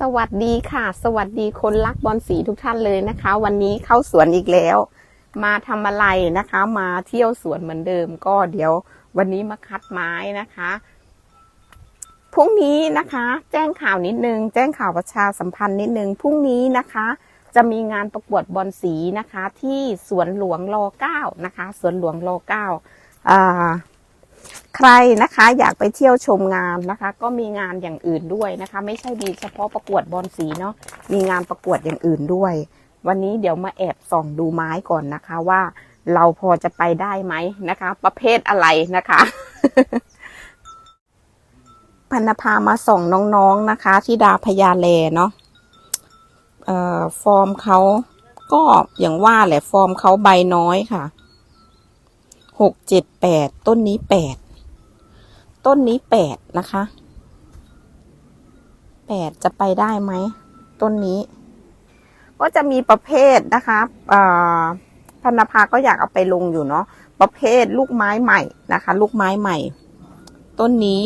สวัสดีค่ะ สวัสดีคนรักบอลสีทุกท่านเลยนะคะ วันนี้เข้าสวนอีกแล้ว มาทำอะไรนะคะ มาเที่ยวสวนเหมือนเดิม ก็เดี๋ยววันนี้มาคัดไม้นะคะพรุ่งนี้นะคะ แจ้งข่าวนิดนึง แจ้งข่าวประชาสัมพันธ์นิดนึงพรุ่งนี้นะคะ จะมีงานประกวดบอลสีนะคะ ที่สวนหลวงรอเก้านะคะ สวนหลวงรอเก้าอ่า ใครนะคะอยากไปเที่ยวชมงานนะคะ ก็มีงานอย่างอื่นด้วยนะคะ ไม่ใช่มีเฉพาะประกวดบอลสีเนาะมีงานประกวดอย่างอื่นด้วย วันนี้เดี๋ยวมาแอบส่องดูไม้ก่อนนะคะว่าเราพอจะไปได้ไหมนะคะ ประเภทอะไรนะคะพันธพามาส่องน้องๆนะคะที่ดาพญาแลเนาะเอ่อฟอร์มเขาก็อย่างว่าแหละฟอร์มเขาใบน้อยค่ะหกเจ็ดแปดต้นนี้แปด ต้นนี้แปดนะคะแปดจะไปได้ไหม ต้นนี้ ก็จะมีประเภทนะคะพันธภาก็อยากเอาไปลงอยู่เนาะประเภทลูกไม้ใหม่นะคะ ลูกไม้ใหม่ ต้นนี้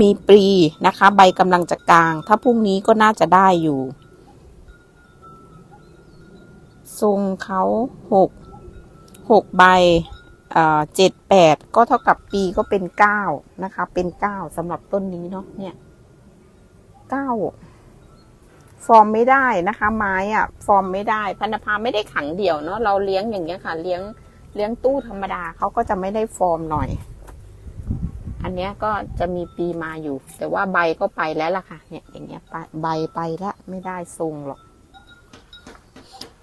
มีปรีนะคะ ใบกำลังจะกลาง ถ้าพรุ่งนี้ก็น่าจะได้อยู่ ทรงเขาหกหกใบ เจ็ดแปดก็เท่ากับปีก็เป็นเก้านะคะ เป็นเก้าสำหรับต้นนี้เนาะเนี่ยเก้าฟอร์มไม่ได้นะคะ ไม้อะฟอร์มไม่ได้พันธพาไม่ได้ขังเดี่ยวเนาะเราเลี้ยงอย่างเงี้ยค่ะ เลี้ยงเลี้ยงตู้ธรรมดาเขาก็จะไม่ได้ฟอร์มหน่อย อันเนี้ยก็จะมีปีมาอยู่ แต่ว่าใบก็ไปแล้วล่ะค่ะ เนี่ย อย่างเงี้ยใบไปแล้วไม่ได้ทรงหรอก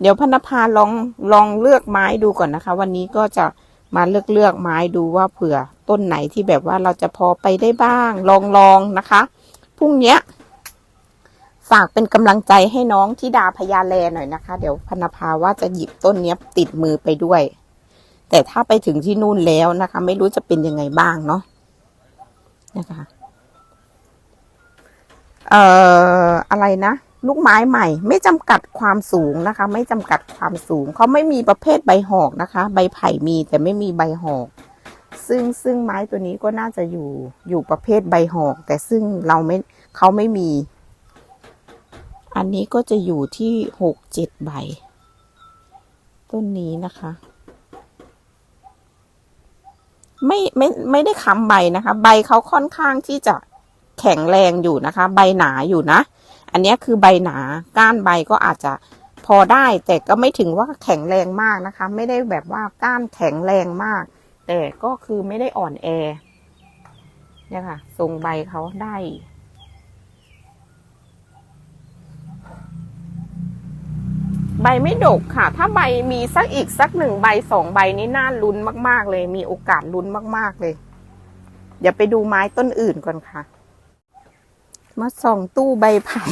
เดี๋ยวพันธพาลองลองเลือกไม้ดูก่อนนะคะ วันนี้ก็จะ มาเลือกเลือกไม้ดูว่าเผื่อต้นไหนที่แบบว่าเราจะพอไปได้บ้าง ลองลองนะคะพรุ่งนี้ฝากเป็นกำลังใจให้น้องที่ดาพญาแลหน่อยนะคะ เดี๋ยวพนภาว่าจะหยิบต้นนี้ติดมือไปด้วย แต่ถ้าไปถึงที่นู่นแล้วนะคะ ไม่รู้จะเป็นยังไงบ้างเนาะนะคะ เอ่อ อะไรนะ ลูกไม้ใหม่ ไม่จำกัดความสูงนะคะ ไม่จำกัดความสูง เขาไม่มีประเภทใบหอกนะคะ ใบไผ่มีแต่ไม่มีใบหอก ซึ่งซึ่งไม้ตัวนี้ก็น่าจะอยู่อยู่ประเภทใบหอก แต่ซึ่งเราไม่เขาไม่มี อันนี้ก็จะอยู่ที่หกเจ็ดใบ ต้นนี้นะคะ ไม่ไม่ไม่ได้ค้ำใบนะคะ ใบเขาค่อนข้างที่จะแข็งแรงอยู่นะคะ ใบหนาอยู่นะ อันนี้คือใบหนาก้านใบก็อาจจะพอได้ แต่ก็ไม่ถึงว่าแข็งแรงมากนะคะ ไม่ได้แบบว่าก้านแข็งแรงมาก แต่ก็คือไม่ได้อ่อนแอเนี่ยค่ะทรงใบเขาได้ใบไม่ดกค่ะ ถ้าใบมีสักอีกสักหนึ่งใบสองใบนี้น่าลุ้นมาก ๆ เลย มีโอกาสลุ้นมาก ๆ เลย เดี๋ยวไปดูไม้ต้นอื่นก่อนค่ะ มาส่องตู้ใบไผ่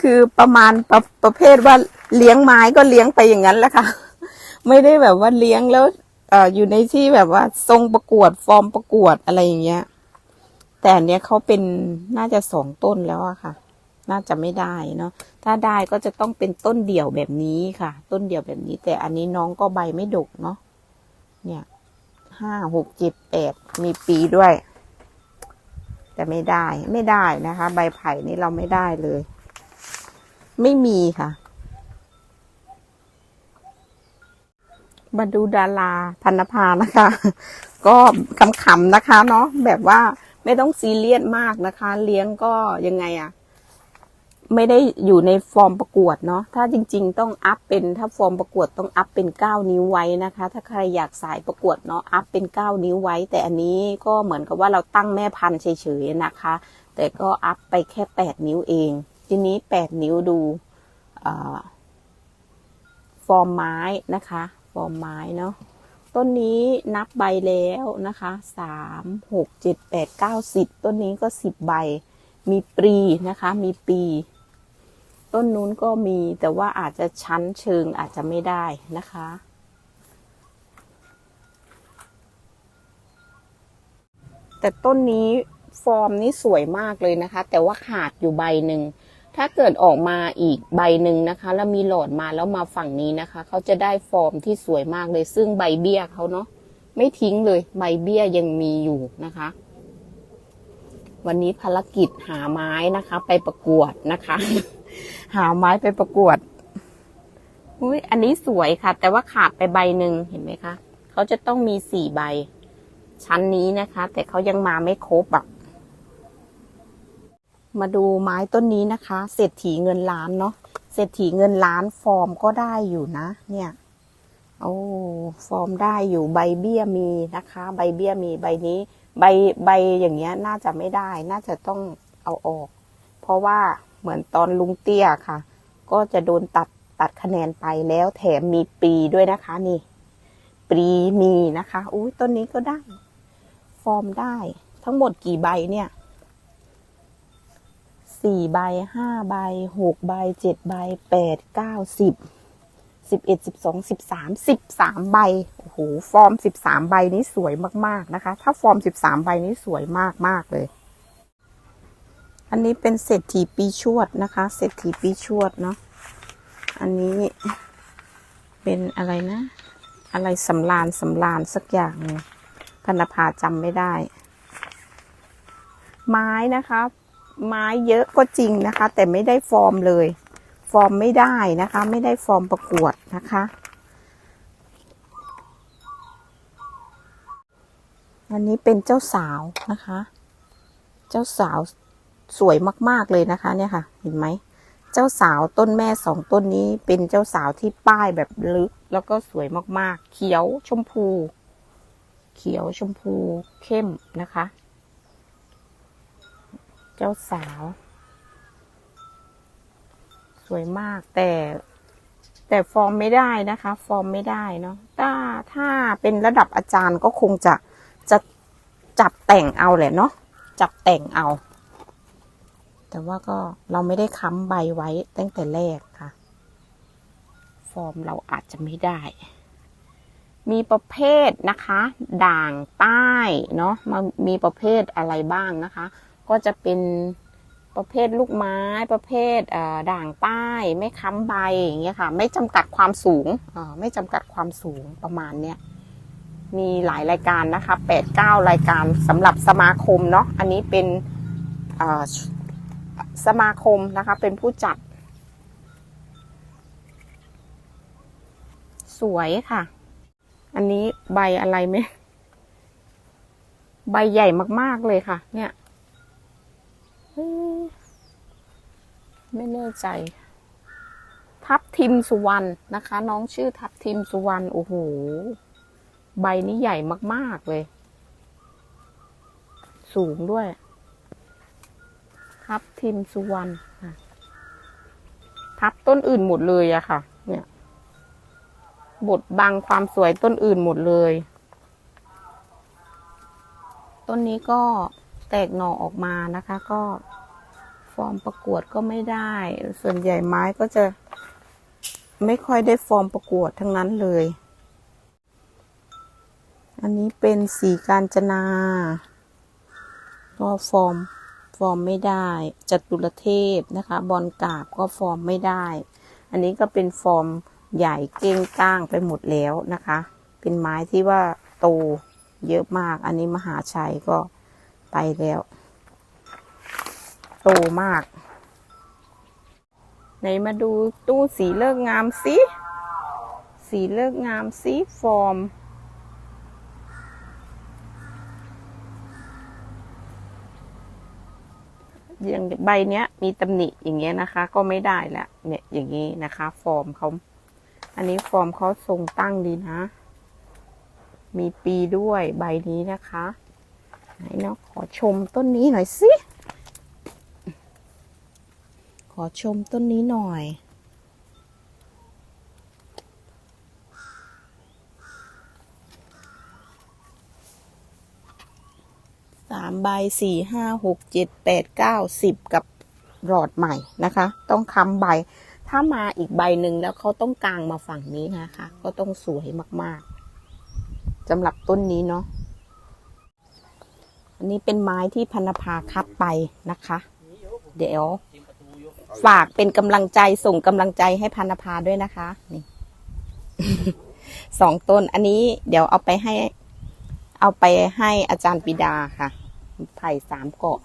คือประมาณประประเภทว่าเลี้ยงไม้ก็เลี้ยงไปอย่างนั้นแหละค่ะ ไม่ได้แบบว่าเลี้ยงแล้วเอ่ออยู่ในที่แบบว่าทรงประกวดฟอร์มประกวดอะไรอย่างเงี้ย แต่อันเนี้ยเขาเป็นน่าจะสองต้นแล้วอะค่ะ น่าจะไม่ได้เนาะถ้าได้ก็จะต้องเป็นต้นเดี่ยวแบบนี้ค่ะ ต้นเดี่ยวแบบนี้ แต่อันนี้น้องก็ใบไม่ดกเนาะเนี่ยห้าหกเจ็ดแปดมีปีด้วย แต่ไม่ได้ไม่ได้นะคะ ใบไผ่นี่เราไม่ได้เลย ไม่มีค่ะมาดูดาราพันธพานะคะ ก็ขำๆนะคะ เนาะแบบว่าไม่ต้องซีเรียสมากนะคะ เลี้ยงก็ยังไงอะ ไม่ได้อยู่ในฟอร์มประกวดเนาะถ้าจริง ๆ ต้องอัพเป็นถ้าฟอร์มประกวดต้องอัพเป็นเก้านิ้วไว้นะคะ ถ้าใครอยากสายประกวดเนาะอัพเป็นเก้านิ้วไว้ แต่อันนี้ก็เหมือนกับว่าเราตั้งแม่พันธุ์เฉยๆนะคะ แต่ก็อัพไปแค่แปดนิ้วเอง ทีนี้แปดนิ้วดูฟอร์มไม้นะคะ ฟอร์มไม้เนาะต้นนี้นับใบแล้วนะคะสามหกเจ็ดแปดเก้าสิบต้นนี้ก็สิบใบ มีปรีนะคะ มีปี ต้นนู้นก็มีแต่ว่าอาจจะชั้นเชิงอาจจะไม่ได้นะคะ แต่ต้นนี้ฟอร์มนี้สวยมากเลยนะคะ แต่ว่าขาดอยู่ใบหนึ่งถ้าเกิดออกมาอีกใบหนึ่งนะคะ แล้วมีหลอดมาแล้วมาฝั่งนี้นะคะ เขาจะได้ฟอร์มที่สวยมากเลย ซึ่งใบเบี้ยเขาเนาะไม่ทิ้งเลยใบเบี้ยยังมีอยู่นะคะ วันนี้ภารกิจหาไม้นะคะ ไปประกวดนะคะ หาไม้ไปประกวด อุ้ยอันนี้สวยค่ะ แต่ว่าขาดไปใบหนึ่งเห็นไหมคะเขาจะต้องมีสี่ใบ ชั้นนี้นะคะ แต่เขายังมาไม่ครบอะมาดูไม้ต้นนี้นะคะ เศรษฐีเงินล้านเนาะเศรษฐีเงินล้านฟอร์มก็ได้อยู่นะ เนี่ย โอ้ฟอร์มได้อยู่ใบเบี้ยมีนะคะ ใบเบี้ยมีใบนี้ ใบใบอย่างเงี้ย น่าจะไม่ได้ น่าจะต้องเอาออก เพราะว่า เหมือนตอนลุงเตี้ยค่ะ ก็จะโดนตัดตัดคะแนนไปแล้วแถมมีปีด้วยนะคะนี่ปีมีนะคะอุ้ยต้นนี้ก็ได้ ฟอร์มได้ ทั้งหมดกี่ใบเนี่ยสี่ใบห้าใบหกใบเจ็ดใบแปดเก้าสิบสิบเอ็ดสิบสองสิบสามสิบสามใบโอ้โหฟอร์มสิบสามใบนี้สวยมากๆนะคะ ถ้าฟอร์มสิบสามใบนี้สวยมากๆเลย อันนี้เป็นเศรษฐีปีชวดนะคะ เศรษฐีปีชวดเนาะ อันนี้เป็นอะไรนะ อะไรสำรานสำรานสักอย่างหนึงพนภาจำไม่ได้ ไม้นะคะ ไม้เยอะก็จริงนะคะ แต่ไม่ได้ฟอร์มเลย ฟอร์มไม่ได้นะคะ ไม่ได้ฟอร์มประกวดนะคะ อันนี้เป็นเจ้าสาวนะคะ เจ้าสาว สวยมากๆเลยนะคะ เนี่ยค่ะ เห็นไหม เจ้าสาวต้นแม่สองต้นนี้เป็นเจ้าสาวที่ป้ายแบบลึก แล้วก็สวยมากๆ เขียวชมพู เขียวชมพูเข้มนะคะ เจ้าสาว สวยมากแต่แต่ฟอร์มไม่ได้นะคะ ฟอร์มไม่ได้เนาะถ้าถ้าเป็นระดับอาจารย์ก็คงจะจะจับแต่งเอาแหละเนาะจับแต่งเอา แต่ว่าก็เราไม่ได้ค้ำใบไว้ตั้งแต่แรกค่ะ ฟอร์มเราอาจจะไม่ได้ มีประเภทนะคะ ด่างใต้เนาะมามีประเภทอะไรบ้างนะคะ ก็จะเป็นประเภทลูกไม้ประเภทด่างใต้ไม่ค้ำใบอย่างเงี้ยค่ะ ไม่จำกัดความสูงไม่จำกัดความสูงประมาณเนี้ยมีหลายรายการนะคะแปดเก้ารายการสำหรับสมาคมเนาะอันนี้เป็น สมาคมนะคะเป็นผู้จัด สวยค่ะ อันนี้ใบอะไรไหมใบใหญ่มากๆเลยค่ะ เนี่ยไม่แน่ใจ ทับทิมสุวรรณนะคะ น้องชื่อทับทิมสุวรรณโอ้โหใบนี้ใหญ่มาก ๆ เลย สูงด้วย ทับทิมสุวรรณทับต้นอื่นหมดเลยอะค่ะ เนี่ยบดบังความสวยต้นอื่นหมดเลย ต้นนี้ก็แตกหน่อออกมานะคะ ก็ฟอร์มประกวดก็ไม่ได้ ส่วนใหญ่ไม้ก็จะไม่ค่อยได้ฟอร์มประกวดทั้งนั้นเลย อันนี้เป็นสีการจนา ก็ฟอร์ม ฟอร์มไม่ได้จตุรเทพนะคะ บอลกาบก็ฟอร์มไม่ได้ อันนี้ก็เป็นฟอร์มใหญ่เก้งก้างไปหมดแล้วนะคะ เป็นไม้ที่ว่าโตเยอะมาก อันนี้มหาชัยก็ไปแล้ว โตมาก ไหนมาดูตู้สีเลิกงามสิ สีเลิกงามสิฟอร์ม อย่างใบเนี้ย มีตำหนิอย่างเงี้ยนะคะ ก็ไม่ได้แหละเนี่ยอย่างนี้นะคะ ฟอร์มเขาอันนี้ฟอร์มเขาทรงตั้งดีนะ มีปีด้วยใบนี้นะคะไหนเนาะขอชมต้นนี้หน่อยสิขอชมต้นนี้หน่อย สามใบสี่ห้าหกเจ็ดแปดเก้าสิบกับหลอดใหม่นะคะ ต้องค้ำใบ ถ้ามาอีกใบหนึ่งแล้วเขาต้องกางมาฝั่งนี้นะคะ ก็ต้องสวยมากๆสำหรับต้นนี้เนาะอันนี้เป็นไม้ที่พันภาคัดไปนะคะ เดี๋ยว ฝากเป็นกำลังใจส่งกำลังใจให้พันภาด้วยนะคะนี่สองต้นอันนี้เดี๋ยวเอาไปให้ เอาไปให้อาจารย์ปิดาค่ะ ไผ่สามเกาะ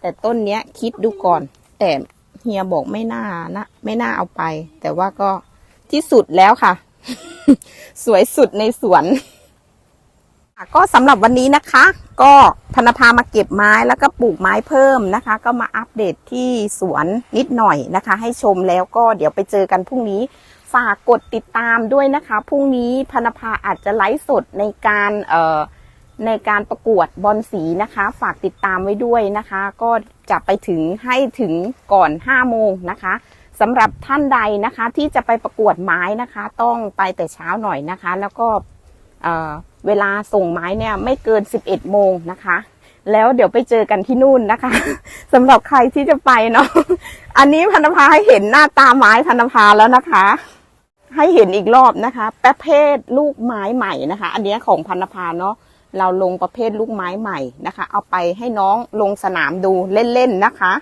แต่ต้นเนี้ยคิดดูก่อน แต่เฮียบอกไม่น่านะไม่น่าเอาไป แต่ว่าก็ที่สุดแล้วค่ะ สวยสุดในสวนก็สำหรับวันนี้นะคะ ก็พนภามาเก็บไม้แล้วก็ปลูกไม้เพิ่มนะคะ ก็มาอัปเดตที่สวนนิดหน่อยนะคะ ให้ชมแล้วก็เดี๋ยวไปเจอกันพรุ่งนี้ ฝากกดติดตามด้วยนะคะพรุ่งนี้พนภาอาจจะไลฟ์สดในการเอ่อ ในการประกวดบอลสีนะคะ ฝากติดตามไว้ด้วยนะคะ ก็จะไปถึงให้ถึงก่อน 5 โมงนะคะสำหรับท่านใดนะคะที่จะไปประกวดไม้นะคะ ต้องไปแต่เช้าหน่อยนะคะ แล้วก็เเวลาส่งไม้เนี่ยไม่เกิน 11 โมงนะคะ แล้วเดี๋ยวไปเจอกันที่นู่นนะคะสำหรับใครที่จะไปเนาะอันนี้พันธภาให้เห็นหน้าตาไม้พันธภาแล้วนะคะ ให้เห็นอีกรอบนะคะ ประเภทลูกไม้ใหม่นะคะ อันเนี้ยของพันธภาเนาะ เราลงประเภทลูกไม้ใหม่นะคะ เอาไปให้น้องลงสนามดูเล่นๆนะคะ